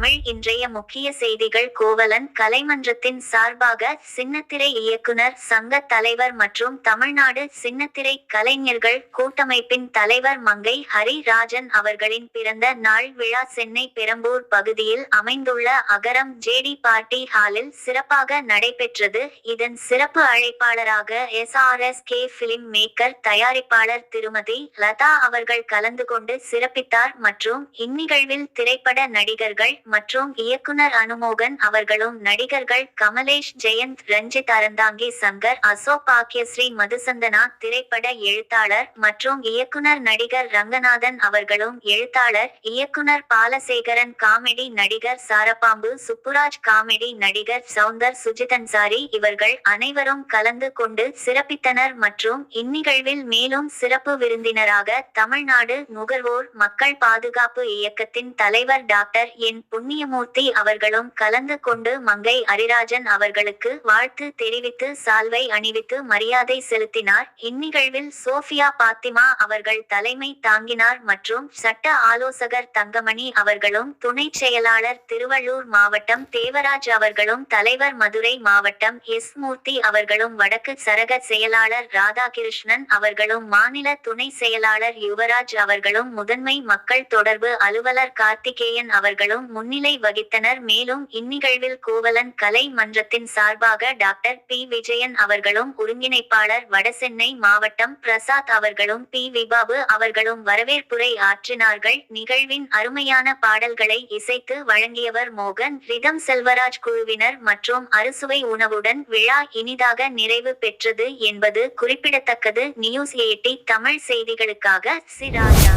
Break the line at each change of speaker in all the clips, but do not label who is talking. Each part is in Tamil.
தமிழ் இன்றைய முக்கிய செய்திகள். கோவலன் கலைமன்றத்தின் சார்பாக சின்னத்திரை இயக்குனர் சங்க தலைவர் மற்றும் தமிழ்நாடு சின்னத்திரை கலைஞர்கள் கூட்டமைப்பின் தலைவர் மங்கை ஹரிராஜன் அவர்களின் பிறந்த நாள் விழா சென்னை பெரம்பூர் பகுதியில் அமைந்துள்ள அகரம் ஜேடி பார்ட்டி ஹாலில் சிறப்பாக நடைபெற்றது. இதன் சிறப்பு அழைப்பாளராக எஸ்ஆர்எஸ் கே பிலிம் மேக்கர் தயாரிப்பாளர் திருமதி லதா அவர்கள் கலந்து கொண்டு சிறப்பித்தார் மற்றும் இந்நிகழ்வில் திரைப்பட நடிகர்கள் மற்றும் இயக்குனர் அனுமோகன் அவர்களும் நடிகர்கள் கமலேஷ் ஜெயந்த் ரஞ்சித் அறந்தாங்கி சங்கர் அசோக் பாக்கியஸ்ரீ மதுசந்தனா திரைப்பட எழுத்தாளர் மற்றும் இயக்குனர் நடிகர் ரங்கநாதன் அவர்களும் எழுத்தாளர் இயக்குனர் பாலசேகரன் காமெடி நடிகர் சாரபாம்பு சுப்புராஜ் காமெடி நடிகர் சவுந்தர் சுஜிதன்சாரி இவர்கள் அனைவரும் கலந்து கொண்டு சிறப்பித்தனர் மற்றும் இந்நிகழ்வில் மேலும் சிறப்பு விருந்தினராக தமிழ்நாடு நுகர்வோர் மக்கள் பாதுகாப்பு இயக்கத்தின் தலைவர் டாக்டர் என் புண்ணியமூர்த்தி அவர்களும் கலந்து கொண்டு மங்கை அரிராஜன் அவர்களுக்கு வாழ்த்து தெரிவித்து சால்வை அணிவித்து மரியாதை செலுத்தினார். இந்நிகழ்வில் சோஃபியா பாத்திமா அவர்கள் தலைமை தாங்கினார் மற்றும் சட்ட ஆலோசகர் தங்கமணி அவர்களும் துணை செயலாளர் திருவள்ளூர் மாவட்டம் தேவராஜ் அவர்களும் தலைவர் மதுரை மாவட்டம் எஸ் மூர்த்தி அவர்களும் வடக்கு சரக செயலாளர் ராதாகிருஷ்ணன் அவர்களும் மாநில துணை செயலாளர் யுவராஜ் அவர்களும் முதன்மை மக்கள் தொடர்பு அலுவலர் கார்த்திகேயன் அவர்களும் முன்னிலை வகித்தனர். மேலும் இந்நிகழ்வில் கோவலன் கலை மன்றத்தின் சார்பாக டாக்டர் பி. விஜயன் அவர்களும் ஒருங்கிணைப்பாளர் வடசென்னை மாவட்டம் பிரசாத் அவர்களும் பி. விபாபு அவர்களும் வரவேற்புரை ஆற்றினார்கள். நிகழ்வின் அருமையான பாடல்களை இசைத்து வழங்கியவர் மோகன் ரிதம் செல்வராஜ் குழுவினர் மற்றும் அறுசுவை உணவுடன் விழா இனிதாக நிறைவு பெற்றது என்பது குறிப்பிடத்தக்கது. நியூஸ் எயிட்டி தமிழ் செய்திகளுக்காக சிராஜா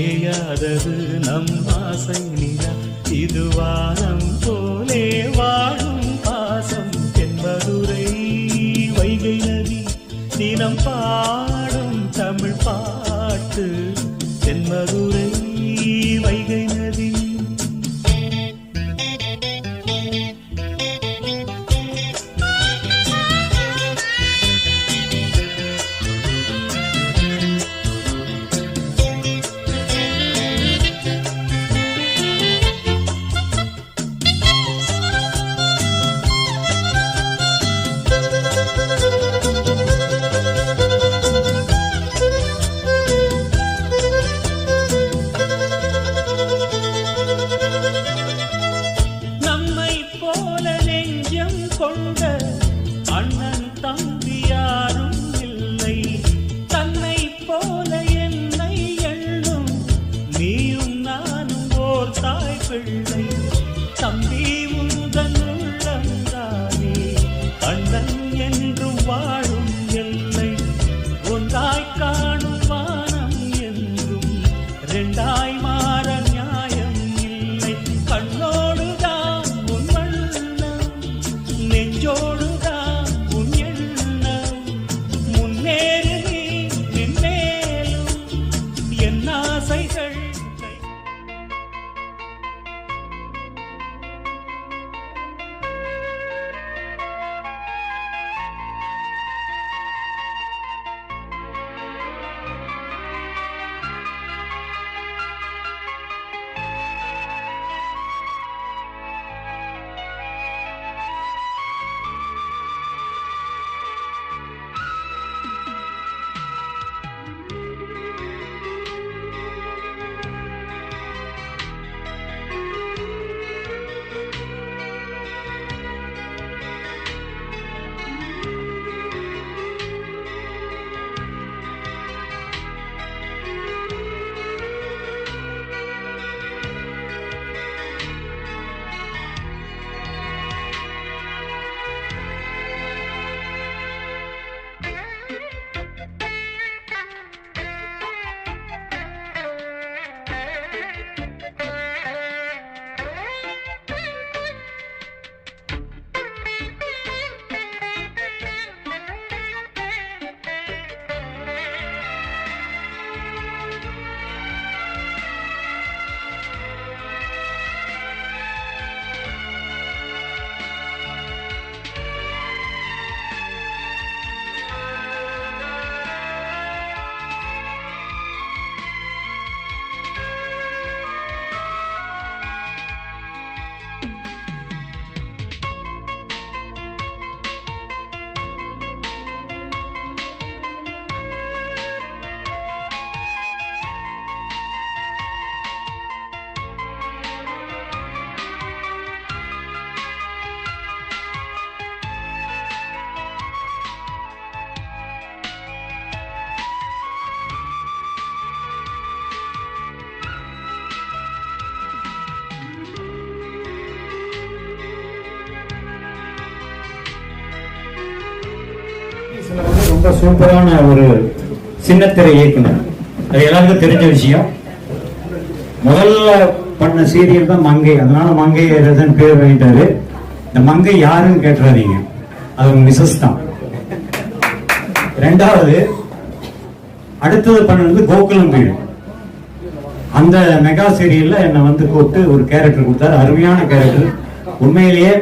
தேயாதது நம் ஆசை நிலா. இது வானம் போலே வாழும் பாசம் என்பதுரை. வைகை நதி தினம் பா yo.
ரொம்ப சூப்பரான ஒரு சின்னத்திரை இயக்குனர். அது எல்லாருக்கும் தெரிஞ்ச விஷயம். முதல்ல பண்ண சீரியல் தான் மங்கை. அதனால மங்கை ரதன் பேர் வாங்கிட்டாரு. இந்த மங்கை யாருன்னு கேட்டுறாதீங்க. அது மிசஸ் தான். ரெண்டாவது அடுத்தது பண்ணது கோகுலம் வீடு. அந்த மெகா சீரியல்ல என்னை வந்து கூப்பிட்டு ஒரு கேரக்டர் கொடுத்தாரு. அருமையான கேரக்டர் உண்மையிலேயே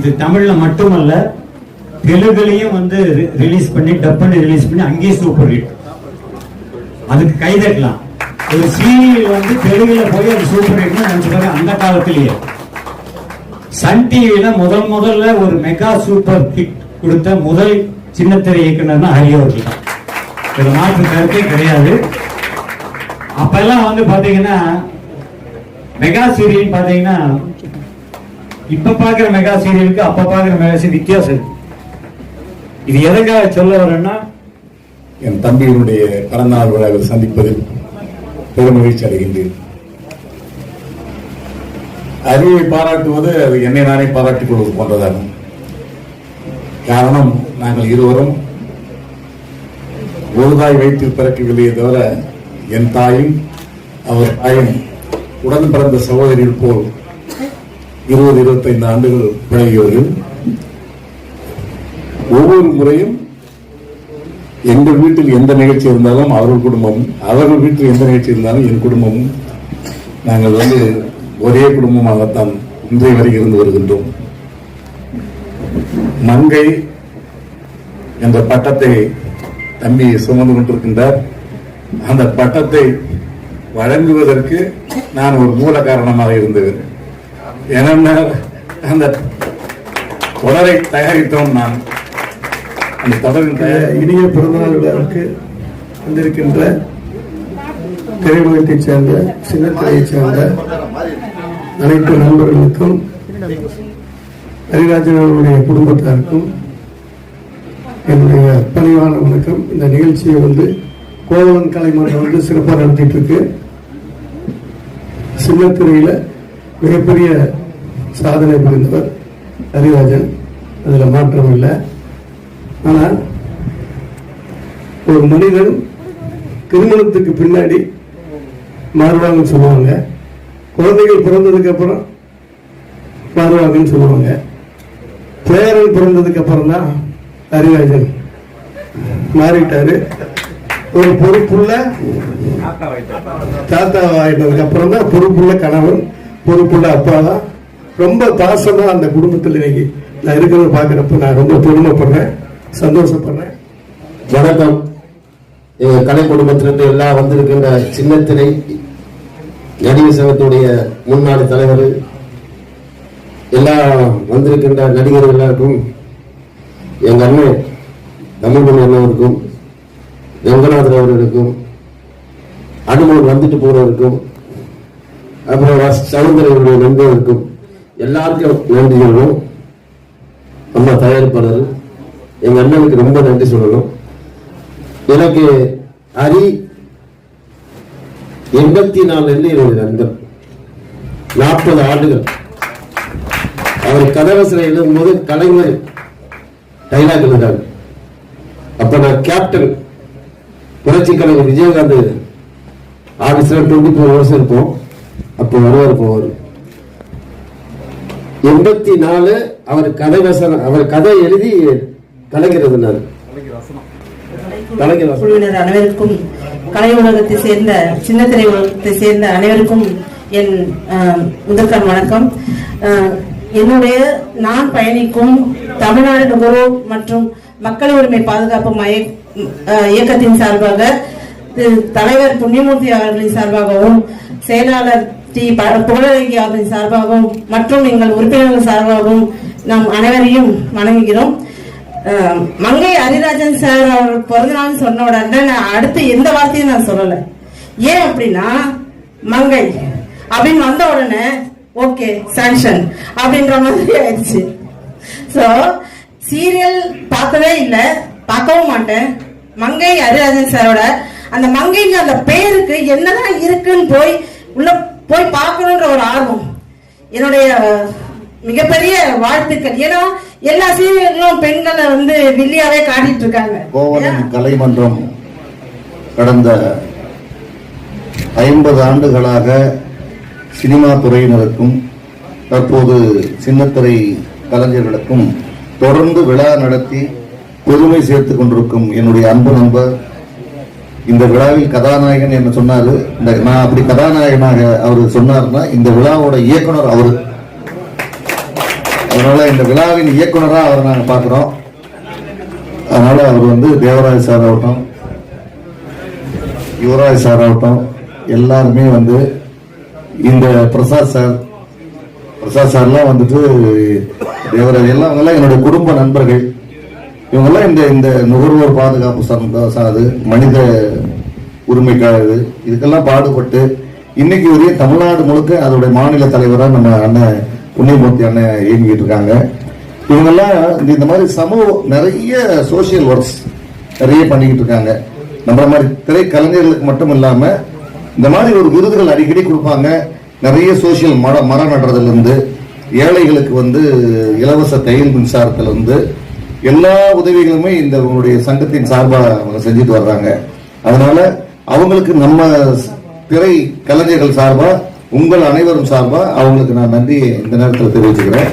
இது தமிழ்ல மட்டுமல்ல தெலுங்குலையும் வந்து ரிலீஸ் பண்ணி டப் பண்ணி ரிலீஸ் பண்ணி அங்கேயே சூப்பர் ஹிட் அதுக்கு கை தட்டலாம். ஒரு சீரியல் வந்து தெலுங்குல போய் அது சூப்பர் ஹிட்னு நினைச்சுக்காங்க அந்த காலத்திலேயே. சன் டிவியில முதல் முதல்ல ஒரு மெகா சூப்பர் ஹிட் கொடுத்த முதல் சின்னத்திரை இயக்குனர்னா ஹரி அவர்கள் தான். இதுல மாற்று கருத்தே கிடையாது. அப்பெல்லாம் வந்து பாத்தீங்கன்னா மெகா சீரியல் பாத்தீங்கன்னா இப்ப பாக்குற மெகா சீரியலுக்கு அப்ப பாக்குற மெகா சீரியல் வித்தியாசம் இருக்கு. இது எதுக்காக சொல்ல வரேன்னா
என் தம்பியினுடைய பிறந்தநாள் விழாவில் சந்திப்பதில் பெரும் மகிழ்ச்சி அடைகின்றேன். அறிவை பாராட்டுவது அது என்னை நானே பாராட்டிக் கொள்வது போன்றதாகும். காரணம் நாங்கள் இருவரும் ஒரு தாய் வைத்து பிறக்கவில்லையே தவிர என் தாயும் அவர் தாயும் உடன் பிறந்த சகோதரிகள் போல் இருபது இருபத்தைந்து ஆண்டுகள் பழகியவர்கள் ஒவ்வொரு முறையும் எங்கள் வீட்டில் எந்த நிகழ்ச்சி இருந்தாலும் அவர்கள் குடும்பமும் அவர்கள் வீட்டில் எந்த நிகழ்ச்சி இருந்தாலும் என் குடும்பமும் நாங்கள் வந்து ஒரே குடும்பமாகத்தான் இன்றைய வரை இருந்து வருகின்றோம். மங்கை என்ற பட்டத்தை தம்பி சுமந்து கொண்டிருக்கின்றார். அந்த பட்டத்தை வழங்குவதற்கு நான் ஒரு மூல காரணமாக இருந்தேன். ஏனென்றால் அந்த தொடரை தயாரித்தோம் நான். அந்த தொடரின்
இனிய பிறந்தநாள் விழாவுக்கு வந்திருக்கின்ற திரையுலகத்தைச் சேர்ந்த சின்னத்திரையைச் சேர்ந்த அனைத்து நண்பர்களுக்கும் ஹரிராஜன் அவர்களுடைய குடும்பத்தாருக்கும் என்னுடைய பணிவான வணக்கம் இந்த நிகழ்ச்சியை வந்து கோவலன் கலைமன்றம் வந்து சிறப்பாக நடத்திட்டு இருக்கு. சின்னத்திரையில மிகப்பெரிய சாதனை புரிந்தவர் ஹரிராஜன். அதில் மாற்றம் இல்லை ஆனா ஒரு மனிதன் திருமணத்துக்கு பின்னாடி மாறுவாங்கன்னு சொல்லுவாங்க. குழந்தைகள் பிறந்ததுக்கு அப்புறம் மாறுவாங்கன்னு சொல்லுவாங்க. பேரன் பிறந்ததுக்கு அப்புறம் தான் அரிவாஜன் மாறிட்டாரு. ஒரு பொறுப்புள்ள தாத்தா ஆயிட்டதுக்கு அப்புறம் தான் பொறுப்புள்ள கணவன் பொறுப்புள்ள அப்பா தான். ரொம்ப பாசமா அந்த குடும்பத்தில் இன்னைக்கு நான் இருக்கிறத பாக்குறப்ப நான் ரொம்ப பெருமைப்படுறேன். சந்தோஷப்படுறேன்.
வணக்கம். எங்க கலை குடும்பத்திலிருந்து எல்லாம் வந்திருக்கின்ற சின்னத்திரை நடிகர் சங்கத்துடைய முன்னாள் தலைவர் எல்லா வந்திருக்கின்ற நடிகர்கள் எல்லாருக்கும் எங்க அண்ணன் தமிழ்மணி அண்ணவருக்கும் ரங்கநாதன் அவர்களுக்கும் அனுமன் வந்துட்டு போறவருக்கும் அப்புறம் வஸ்- நண்பர்களுக்கும் எல்லாருக்கும் நன்றி சொல்லணும் நம்ம தயாரிப்பாளர். எங்க அண்ணனுக்கு ரொம்ப நன்றி சொல்லணும். எனக்கு ஹரி எண்பத்தி நாலுல என்னுடைய நண்பர். நாற்பது ஆண்டுகள். அவர் கதவசனை எழுதும் போது கலைஞர் டைலாக் எழுதார் அப்ப நான் கேப்டன் புரட்சி கலைஞர் விஜயகாந்த் ஆபீஸ்ல டுவெண்ட்டி ஃபோர் ஹவர்ஸ் இருப்போம். அப்போ வருவார் போவார். எண்பத்தி நாலு அவர் கதை வசனம் அவர் கதை எழுதி கலைஞர்
குழுவினர் அனைவருக்கும் கலை உலகத்தை சேர்ந்த சின்னத்திரை உலகத்தை சேர்ந்த அனைவருக்கும் என் அஹ், முதற்கண் வணக்கம். என்னுடைய நான் பயணிக்கும் தமிழ்நாடு நுகர்வோர் மற்றும் மக்கள் உரிமை பாதுகாப்பு மைய இயக்கத்தின் சார்பாக தலைவர் புண்ணியமூர்த்தி அவர்களின் சார்பாகவும் செயலாளர் டி ப- புகழழகி அவர்களின் சார்பாகவும் மற்றும் எங்கள் உறுப்பினர்கள் சார்பாகவும் நாம் அனைவரையும் வணங்குகிறோம். மங்கை ஹரிராஜன் சார் அவர் பிறந்தநாள் சொன்ன உடனே நான் அடுத்து எந்த வார்த்தையும் நான் சொல்லல. ஏன் அப்படின்னா மங்கை அப்படின்னு வந்த உடனே ஓகே சாங்ஷன் அப்படின்ற மாதிரி ஆயிடுச்சு. ஸோ சீரியல் பார்க்கவே இல்லை பார்க்கவும் மாட்டேன். மங்கை ஹரிராஜன் சாரோட அந்த மங்கைங்க அந்த பேருக்கு என்னதான் இருக்குன்னு போய் உள்ள போய் பார்க்கணுன்ற ஒரு ஆர்வம். என்னுடைய மிகப்பெரிய வாழ்த்துக்கள். ஏன்னா எல்லா சீரியல்களும் பெண்களை வந்து வில்லியாவே காட்டிட்டு இருக்காங்க.
கோவலன் கலைமன்றம் கடந்த ஐம்பது ஆண்டுகளாக சினிமா துறையினருக்கும் தற்போது சின்னத்திரை கலைஞர்களுக்கும் தொடர்ந்து விழா நடத்தி பெருமை சேர்த்து கொண்டிருக்கும் என்னுடைய அன்பு நண்பர் இந்த விழாவில் கதாநாயகன் என்ன சொன்னாரு. இந்த நான் அப்படி கதாநாயகனாக அவர் சொன்னார்னா இந்த விழாவோட இயக்குனர் அவரு. அதனால இந்த விழாவின் இயக்குனராக அவரை நாங்கள் பார்க்குறோம். அதனால அவர் வந்து தேவராஜ் சார் ஆகட்டும் யுவராஜ் சார் ஆகட்டும் எல்லாருமே வந்து இந்த பிரசாத் சார் பிரசாத் சார்லாம் வந்துட்டு தேவராஜ் எல்லாம் அவங்கெல்லாம் என்னுடைய குடும்ப நண்பர்கள். இவங்கெல்லாம் இந்த இந்த நுகர்வோர் பாதுகாப்பு சங்கம் சாது மனித உரிமைக்காக இது. இதுக்கெல்லாம் பாடுபட்டு இன்னைக்கு வரையும் தமிழ்நாடு முழுக்க அதோடைய மாநில தலைவராக நம்ம அண்ணன் புண்ணியமூர்த்தி அண்ணன் இயங்கிட்டு இருக்காங்க இவங்கெல்லாம் இந்த- மாதிரி சமூக நிறைய சோஷியல் ஒர்க்ஸ் நிறைய பண்ணிக்கிட்டு இருக்காங்க நம்மள மாதிரி திரைக்கலைஞர்களுக்கு மட்டும் இல்லாம இந்த மாதிரி ஒரு விருதுகள் அடிக்கடி கொடுப்பாங்க. நிறைய சோஷியல் மர மரம் நடுறதுல இருந்து ஏழைகளுக்கு வந்து இலவச தையல் மின்சாரத்துல இருந்து எல்லா உதவிகளுமே இந்த உங்களுடைய சங்கத்தின் சார்பாக அவங்க செஞ்சுட்டு வர்றாங்க. அதனால அவங்களுக்கு நம்ம திரை கலைஞர்கள் சார்பாக உங்கள் அனைவரும் சார்பாக அவங்களுக்கு நான் நன்றியை இந்த நேரத்தில் தெரிவிச்சுக்கிறேன்.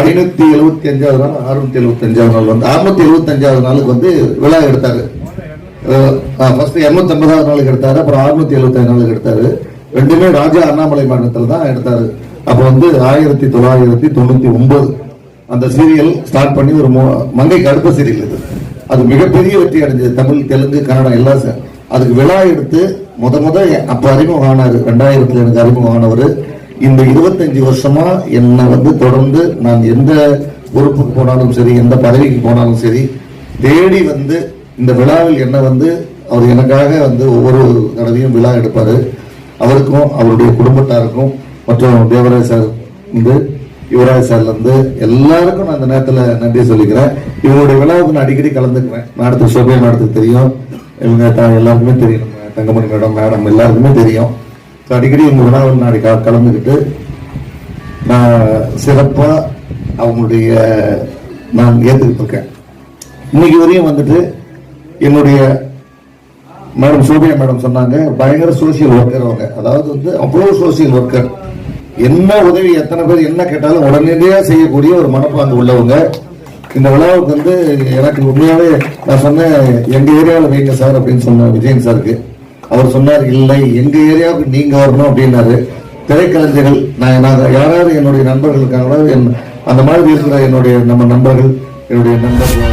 ஐநூத்தி எழுபத்தி அஞ்சாவது நாள் அறுநூத்தி எழுபத்தி அஞ்சாவது நாள் வந்து அறுநூத்தி எழுபத்தி அஞ்சாவது நாளுக்கு வந்து விழா எடுத்தாரு. ஃபர்ஸ்ட் இருநூத்தி ஐம்பதாவது நாளுக்கு எடுத்தாரு அப்புறம் அறுநூத்தி எழுபத்தி நாளுக்கு எடுத்தாரு. ரெண்டுமே ராஜா அண்ணாமலை மாநிலத்தில் தான் எடுத்தாரு. அப்போ வந்து ஆயிரத்தி தொள்ளாயிரத்தி தொண்ணூத்தி ஒன்பது அந்த சீரியல் ஸ்டார்ட் பண்ணி ஒரு மங்கைக்கு அடுத்த சீரியல் இது. அது மிகப்பெரிய வெற்றி அடைஞ்சது. தமிழ் தெலுங்கு கன்னடம் எல்லாம் அதுக்கு விழா எடுத்து முத முத அப்ப அறிமுகம் ஆனார் ரெண்டாயிரத்துல எனக்கு அறிமுகம் ஆனவர் இந்த இருபத்தஞ்சு வருஷமா என்னை வந்து தொடர்ந்து நான் எந்த பொறுப்புக்கு போனாலும் சரி எந்த பதவிக்கு போனாலும் சரி தேடி வந்து இந்த விழாவில் என்ன வந்து அவர் எனக்காக வந்து ஒவ்வொரு தடவையும் விழா எடுப்பாரு. அவருக்கும் அவருடைய குடும்பத்தாருக்கும் மற்றும் தேவராஜ் சார் வந்து யுவராஜ் சார்லேருந்து எல்லாருக்கும் நான் இந்த நேரத்தில் நன்றி சொல்லிக்கிறேன். இவங்களுடைய விழாவுக்கு நான் அடிக்கடி கலந்துக்குவேன். மேடத்துக்கு சோபையை நடத்துக்கு தெரியும். இவங்க த- எல்லாருக்குமே தெரியும். தங்கமணி மேடம் மேடம் எல்லாருக்குமே தெரியும். அடிக்கடி இந்த விழாவில் நான் கலந்துக்கிட்டு நான் சிறப்பாக அவங்களுடைய நான் ஏற்றுக்கிட்டு இருக்கேன் இன்னைக்கு வரையும் வந்துட்டு என்னுடைய மேடம் சோபியா மேடம் சொன்னாங்க பயங்கர சோசியல் ஒர்க்கர் அவங்க. அதாவது வந்து அவ்வளோ சோசியல் ஒர்க்கர் என்ன உதவி எத்தனை பேர் என்ன கேட்டாலும் உடனடியாக செய்யக்கூடிய ஒரு மனப்பாங்கு உள்ளவங்க. இந்த விழாவுக்கு வந்து எனக்கு உண்மையாவே நான் சொன்னேன் எங்க ஏரியாவில் வைங்க சார் அப்படின்னு சொன்னேன் விஜயன் சாருக்கு. அவர் சொன்னார் இல்லை எங்க ஏரியாவுக்கு நீங்க வரணும் அப்படின்னாரு. திரைக்கலைஞர்கள் நான் நாங்கள் யார் யார் என்னுடைய நண்பர்கள் இருக்காங்களோ என் அந்த மாதிரி இருக்கிற என்னுடைய நம்ம நண்பர்கள் என்னுடைய நண்பர்கள்